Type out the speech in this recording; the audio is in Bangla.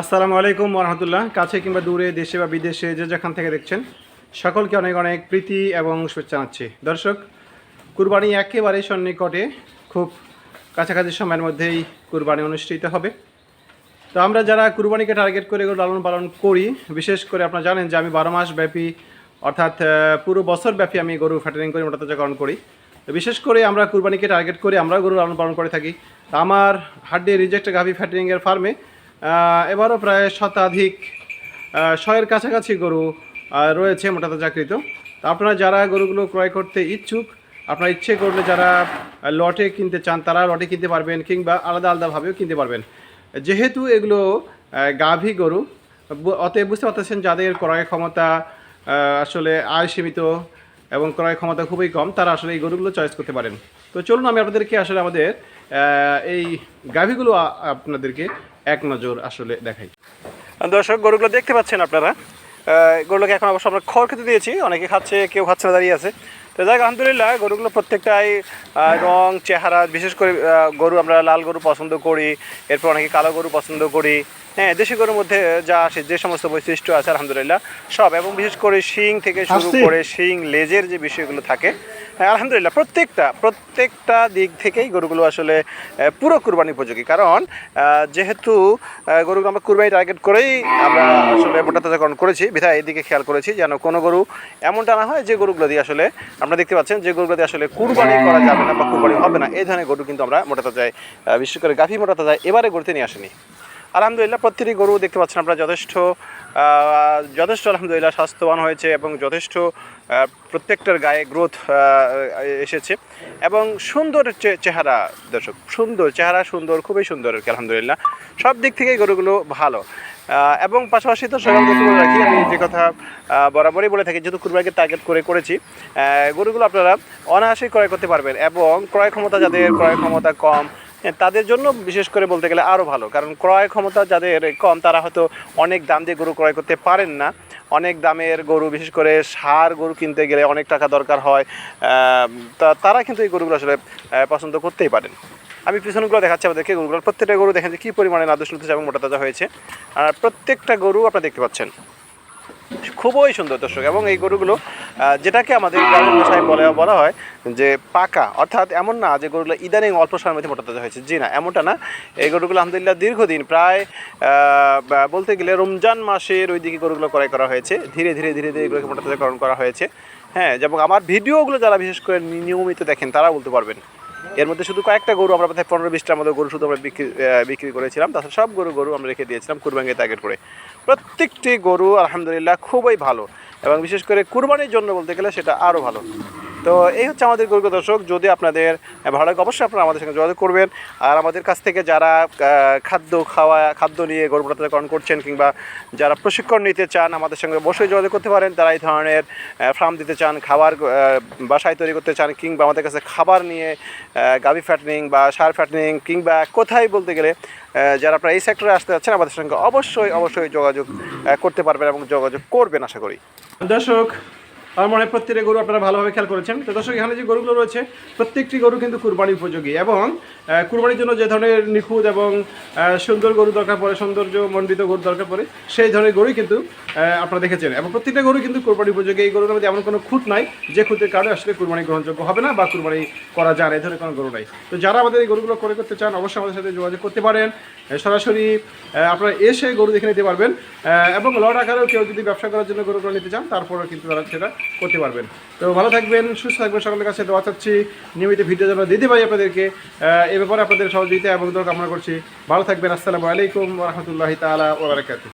আসসালামু আলাইকুম রহমতুল্লাহ। কাছে কিংবা দূরে দেশে বা বিদেশে যে যেখান থেকে দেখছেন, সকলকে অনেক অনেক প্রীতি এবং শুভেচ্ছা জানাচ্ছি। দর্শক, কুরবানি একেবারে সন্নিকটে, খুব কাছাকাছি সময়ের মধ্যেই কুরবানি অনুষ্ঠিত হবে। তো আমরা যারা কুরবানিকে টার্গেট করে লালন পালন করি, বিশেষ করে আপনারা জানেন যে আমি বারো মাস ব্যাপী, অর্থাৎ পুরো বছর ব্যাপী আমি গরু ফ্যাটারিং করি মোটাতাজাকরণ করি। বিশেষ করে আমরা কুরবানিকে টার্গেট করে আমরা গরু লালন পালন করে থাকি। আমার হাড্ডি রিজেক্ট গাভি ফ্যাটারিংয়ের ফার্মে এবারও প্রায় শতাধিক শয়ের কাছাকাছি গরু রয়েছে রয়েছে মোটাতাজাকৃত তো আপনারা যারা গরুগুলো ক্রয় করতে ইচ্ছুক, আপনারা ইচ্ছে করলে যারা লটে কিনতে চান, তারা লটে কিনতে পারবেন কিংবা আলাদা আলাদাভাবেও কিনতে পারবেন। যেহেতু এগুলো গাভী গরু অতএব বুঝতে পারতেছেন যাদের ক্রয় ক্ষমতা আসলে আয় সীমিত এবং ক্রয় ক্ষমতা খুবই কম, তারা আসলে এই গরুগুলো চয়েস করতে পারেন। তো চলুন আমি আপনাদেরকে আসলে আমাদের এই গাভীগুলো আপনাদেরকে এক নজর আসলে দেখাই। দর্শক গরুগুলো দেখতে পাচ্ছেন আপনারা। গরুগুলোকে এখন অবশ্য আমরা খড় খেতে দিয়েছি। অনেকে খাচ্ছে কেউ খাচ্ছে না দাঁড়িয়ে আছে। তো যাই আলহামদুলিল্লাহ গরুগুলো প্রত্যেকটাই রং চেহারা বিশেষ করে গরু আমরা লাল গরু পছন্দ করি এরপর অনেকে কালো গরু পছন্দ করি। হ্যাঁ দেশি গরুর মধ্যে যা আসে যে সমস্ত বৈশিষ্ট্য আছে আলহামদুলিল্লাহ সব। এবং বিশেষ করে শিং থেকে শুরু করে শিং লেজের যে বিষয়গুলো থাকে আলহামদুলিল্লাহ, প্রত্যেকটা প্রত্যেকটা দিক থেকেই গরুগুলো আসলে পুরো কুরবানি উপযোগী। কারণ যেহেতু গরুগুলো আমরা কুরবানি টার্গেট করেই আমরা আসলে মোটা তাজাকরণ করেছি, বিধায় এদিকে খেয়াল করেছি যেন কোনো গরু এমনটা না হয় যে গরুগুলো দিয়ে আসলে আমরা দেখতে পাচ্ছেন যে গরুগুলো দিয়ে আসলে কুরবানি করা যাবে না বা কুরবানি হবে না। এই ধরনের গরু কিন্তু আমরা মোটা তাজায় বিশেষ করে গাভী মোটা তাজায় এবারে গরুতে নিয়ে আসেনি। আলহামদুলিল্লাহ প্রতিটি গরু দেখতে পাচ্ছেন আপনারা যথেষ্ট যথেষ্ট আলহামদুলিল্লাহ স্বাস্থ্যবান হয়েছে এবং যথেষ্ট প্রত্যেকটার গায়ে গ্রোথ এসেছে। এবং সুন্দর চেহারা দর্শক, সুন্দর চেহারা সুন্দর, খুবই সুন্দর আর কি, আলহামদুলিল্লাহ। সব দিক থেকেই গরুগুলো ভালো। এবং পাশাপাশি তো সকাল রাখি, আমি যে কথা বরাবরই বলে থাকি, যেহেতু কুরবানিকে টার্গেট করে করেছি গরুগুলো আপনারা অনায়াসেই ক্রয় করতে পারবেন এবং ক্রয় ক্ষমতা যাদের, ক্রয় ক্ষমতা কম তাদের জন্য বিশেষ করে বলতে গেলে আরও ভালো। কারণ ক্রয় ক্ষমতা যাদের কম, তারা হয়তো অনেক দাম দিয়ে গরু ক্রয় করতে পারেন না। অনেক দামের গরু, বিশেষ করে সার গরু কিনতে গেলে অনেক টাকা দরকার হয়। তা তারা কিন্তু এই গরুগুলো আসলে পছন্দ করতেই পারেন। আমি পিছনগুলো দেখাচ্ছি আপনাদেরকে গরুগুলো প্রত্যেকটা গরু দেখেন যে কী পরিমাণে নাদুস নুদুস এবং মোটা তাজা হয়েছে। আর প্রত্যেকটা গরু আপনারা দেখতে পাচ্ছেন। খুবই সুন্দর দর্শক। এবং এই গরুগুলো যেটাকে আমাদের গ্রামের ভাষায় বলে বলা হয় যে পাকা। অর্থাৎ এমন না যে গরুগুলো ইদানিং অল্প সময়ের মধ্যে মোটা তাজা হয়েছে। জি না, এমনটা না। এই গরুগুলো আলহামদুলিল্লাহ দীর্ঘদিন প্রায় বলতে গেলে রমজান মাসের ওই দিকে গরুগুলো ক্রয় করা হয়েছে। ধীরে ধীরে ধীরে ধীরে এগুলোকে মোটা তাজাকরণ করা হয়েছে। হ্যাঁ যেমন আমার ভিডিওগুলো যারা বিশেষ করে নিয়মিত দেখেন, তারা বলতে পারবেন। এর মধ্যে শুধু কয়েকটা গরু আমরা প্রায় পনেরো বিশটার মতো গরু শুধু আমরা বিক্রি বিক্রি করেছিলাম। তাছাড়া সব গরু গরু আমরা রেখে দিয়েছিলাম কুরবানিকে টার্গেট করে। প্রত্যেকটি গরু আলহামদুলিল্লাহ খুবই ভালো এবং বিশেষ করে কুরবানির জন্য বলতে গেলে সেটা আরও ভালো। তো এই হচ্ছে আমাদের গরু দর্শক। যদি আপনাদের ভালো লাগে, অবশ্যই আপনারা আমাদের সঙ্গে যোগাযোগ করবেন। আর আমাদের কাছ থেকে যারা খাদ্য খাওয়া, খাদ্য নিয়ে গরু প্রত্যাকরণ করছেন কিংবা যারা প্রশিক্ষণ নিতে চান, আমাদের সঙ্গে অবশ্যই যোগাযোগ করতে পারেন। তারা এই ধরনের ফার্ম দিতে চান, খাবার বাসায় তৈরি করতে চান কিংবা আমাদের কাছে খাবার নিয়ে গাভি ফ্যাটনিং বা সার ফ্যাটনিং কিংবা কোথায় বলতে গেলে যারা আপনারা এই সেক্টরে আসতে যাচ্ছেন, আমাদের সঙ্গে অবশ্যই অবশ্যই যোগাযোগ করতে পারবেন এবং যোগাযোগ করবেন, আশা করি। দর্শক আমার মনে হয় প্রত্যেকটা গরু আপনারা ভালোভাবে খেয়াল করেছেন। তো দর্শক, এখানে যে গরুগুলো রয়েছে, প্রত্যেকটি গরু কিন্তু কুরবানি উপযোগী এবং কুরবানির জন্য যে ধরনের নিখুঁত এবং সুন্দর গরু দরকার পড়ে, সৌন্দর্য মণ্ডিত গরু দরকার পড়ে, সেই ধরনের গরুই কিন্তু আপনারা দেখেছেন। এবং প্রত্যেকটা গরু কিন্তু কুরবানি উপযোগী। এই গরুর মধ্যে এমন কোনো খুঁত নাই যে খুঁতের কারণে আসলে কুরবানি গ্রহণযোগ্য হবে না বা কুরবানি করা যায় না, এই ধরনের কোনো গরু নাই। তো যারা আমাদের এই গরুগুলো করে করতে চান, অবশ্যই আমাদের সাথে যোগাযোগ করতে পারেন। সরাসরি আপনারা এসে গরু দেখে নিতে পারবেন। এবং লট আকারেও কেউ যদি ব্যবসা করার জন্য গরুগুলো নিতে চান, তারপরেও কিন্তু তারা সেটা করতে পারবেন। তো ভালো থাকবেন, সুস্থ থাকবেন সকলের কাছে দোয়া চাচ্ছি। নিয়মিত ভিডিও যেন দিতে পারি আপনাদেরকে। এ ব্যাপারে আপনাদের সহযোগিতা এবং দোয়া কামনা করছি। ভালো থাকবেন, আসসালামু আলাইকুম রহমতুল্লাহি তালা ওবরাকাতু